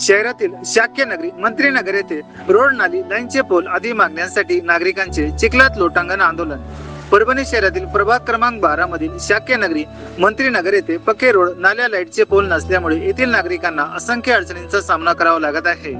शहरातील शाक्य नगरी मंत्रीनगर येथे रोड नाली लाईनचे पोल आदी मागण्यांसाठी नागरिकांचे चिखलात लोटांगण आंदोलन. परभणी शहरातील प्रभाग क्रमांक बारा मधील शाक्य नगरी मंत्रीनगर येथे पक्के रोड नाल्या लाईटचे पोल नसल्यामुळे येथील नागरिकांना असंख्य अडचणींचा सामना करावा लागत आहे.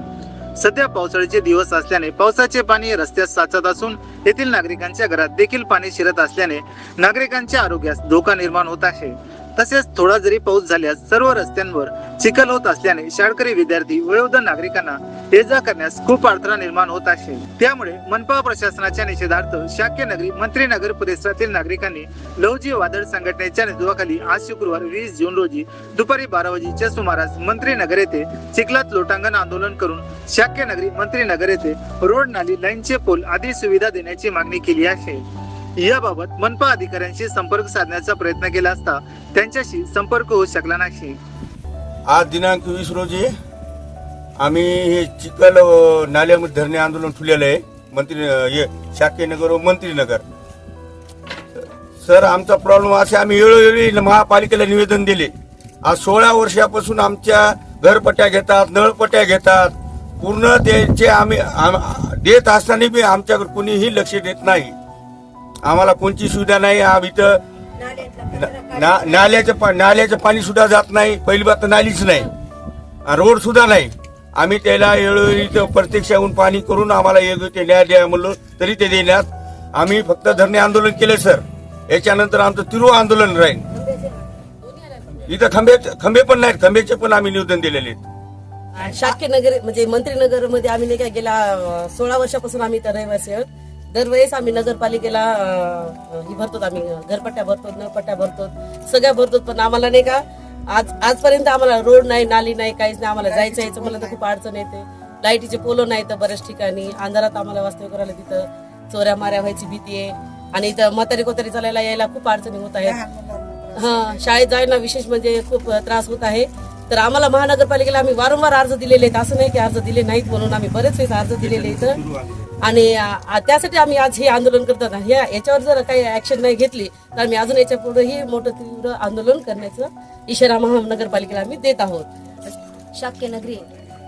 सध्या पावसाळ्याचे दिवस असल्याने पावसाचे पाणी रस्त्यात साचत असून येथील नागरिकांच्या घरात देखील पाणी शिरत असल्याने नागरिकांच्या आरोग्यास धोका निर्माण होत आहे. तसेच थोडा जरी पाऊस झाल्यास सर्व रस्त्यांवर चिखल होत असल्याने शाळकरी विद्यार्थी वयोवृद्ध नागरिकांना ये जा करण्यास खूप अडथळा निर्माण होत आहे. त्यामुळे मनपा प्रशासनाच्या निषेधार्थ शाक्य नगरी मंत्रीनगर परिसरातील नागरिकांनी लवजी वादळ संघटनेच्या नेतृत्वाखाली आज शुक्रवार वीस जून रोजी दुपारी बारा वाजेच्या सुमारास मंत्रीनगर येथे चिखलात लोटांगण आंदोलन करून शाक्य नगरी मंत्रीनगर येथे रोड नाली लाईनचे पोल आदी सुविधा देण्याची मागणी केली आहे. याबाबत मनपा अधिकाऱ्यांशी संपर्क साधण्याचा प्रयत्न केला असता त्यांच्याशी संपर्क होऊ शकला नाही. आज दिनांक वीस रोजी आम्ही हे चिखल नाल्यामध्ये धरणे आंदोलन ठेवलेलं आहे. मंत्री हे शाखेनगर व मंत्रीनगर सर आमचा प्रॉब्लेम असे आम्ही वेळोवेळी महापालिकेला निवेदन दिले. आज सोळा वर्षापासून आमच्या घरपट्ट्या घेतात नळपट्ट्या घेतात. पूर्ण त्यांचे आम्ही देत असताना बी आमच्याकडे कुणीही लक्ष देत नाही. आम्हाला कोणची सुविधा नाही. आम्ही इथं ना- नाल्याचं पा- नाल्याचं पाणी सुद्धा जात नाही पहिली बात तर नालीच नाही. रोड सुद्धा नाही. आम्ही त्याला वेळोवेळी प्रत्यक्ष येऊन पाणी करून आम्हाला योग्य ते न्याय द्या म्हणलो तरी ते देण्यात. आम्ही फक्त धरणे आंदोलन केले सर. याच्यानंतर आमचं तिरुव आंदोलन राहील. इथं खंबे खंबे पण नाहीत खंबेचे पण आम्ही निवेदन दिलेले आहेत. शाक्य नगर म्हणजे मंत्रीनगरमध्ये आम्ही नाही का गेल्या सोळा वर्षापासून आम्ही इथं रहिवासी आहोत. दरवेळेस आम्ही नगरपालिकेला ही भरतो आम्ही घरपट्ट्या भरतो नळपट्ट्या भरतो सगळ्या भरतो पण आम्हाला नाही का आज आजपर्यंत आम्हाला रोड नाही नाली नाही काहीच नाही आम्हाला जायचं यायचं मला तर खूप अडचण येते. लाईटीचे पोलो नाही तर बऱ्याच ठिकाणी अंधारात आम्हाला वास्तव्य करायला तिथं चोऱ्या माऱ्या व्हायची भीती आहे. आणि इथं म्हातारी कोतारी चालायला यायला खूप अडचणी होत आहेत. हा शाळेत जायला विशेष म्हणजे खूप त्रास होत आहे. तर आम्हाला महानगरपालिकेला आम्ही वारंवार अर्ज दिलेले आहेत. असं नाही की अर्ज दिले नाहीत म्हणून आम्ही बरेच वेळेस अर्ज दिलेले इथं आणि त्यासाठी आम्ही आज हे आंदोलन करतात ह्या याच्यावर जर काही ऍक्शन नाही घेतली तर आम्ही अजून याच्या पुढेही मोठं तीव्र आंदोलन करण्याचं इशारा महानगरपालिकेला आम्ही देत आहोत. शाक्य नगरी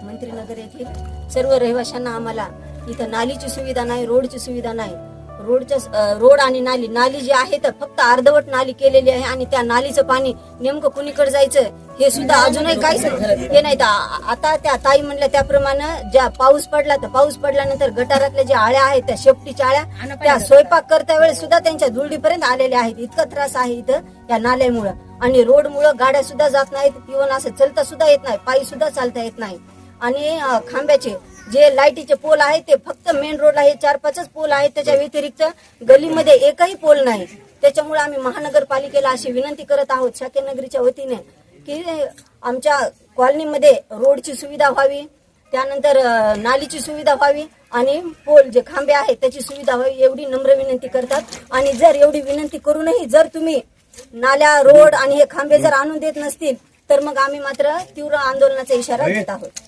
मंत्रीनगर येथील सर्व रहिवाशांना आम्हाला इथं नालीची सुविधा नाही रोडची सुविधा नाही. रोडच्या रोड आणि नाली नाली जी आहे तर फक्त अर्धवट नाली केलेली आहे आणि त्या नालीचं पाणी नेमकं कुणीकडे जायचं हे सुद्धा अजूनही काहीच हे नाही. आता त्या ताई म्हणल्या त्याप्रमाणे ज्या पाऊस पडला तर पाऊस पडल्यानंतर गटारातल्या ज्या आळ्या आहेत त्या शेपटीच्या आळ्या त्या स्वयंपाक करता वेळेस सुद्धा त्यांच्या धुळडीपर्यंत आलेल्या आहेत. इतका त्रास आहे इथं या नाल्यामुळं. आणि रोडमुळं गाड्या सुद्धा जात नाहीत. इव्हन असं चलता सुद्धा येत नाही. पायी सुद्धा चालता येत नाही. आणि खांब्याचे जे लाईटीचे पोल आहेत ते फक्त मेन रोडला हे चार पाचच पोल आहेत. त्याच्या व्यतिरिक्त गलीमध्ये एकही पोल नाही. त्याच्यामुळे आम्ही महानगरपालिकेला अशी विनंती करत आहोत शाकेनगरीच्या वतीने की आमच्या कॉलनीमध्ये रोडची सुविधा व्हावी त्यानंतर नालीची सुविधा व्हावी आणि पोल जे खांबे आहेत त्याची सुविधा व्हावी एवढी नम्र विनंती करतात. आणि जर एवढी विनंती करूनही जर तुम्ही नाल्या रोड आणि हे खांबे जर आणून देत नसतील तर मग आम्ही मात्र तीव्र आंदोलनाचा इशारा देत आहोत.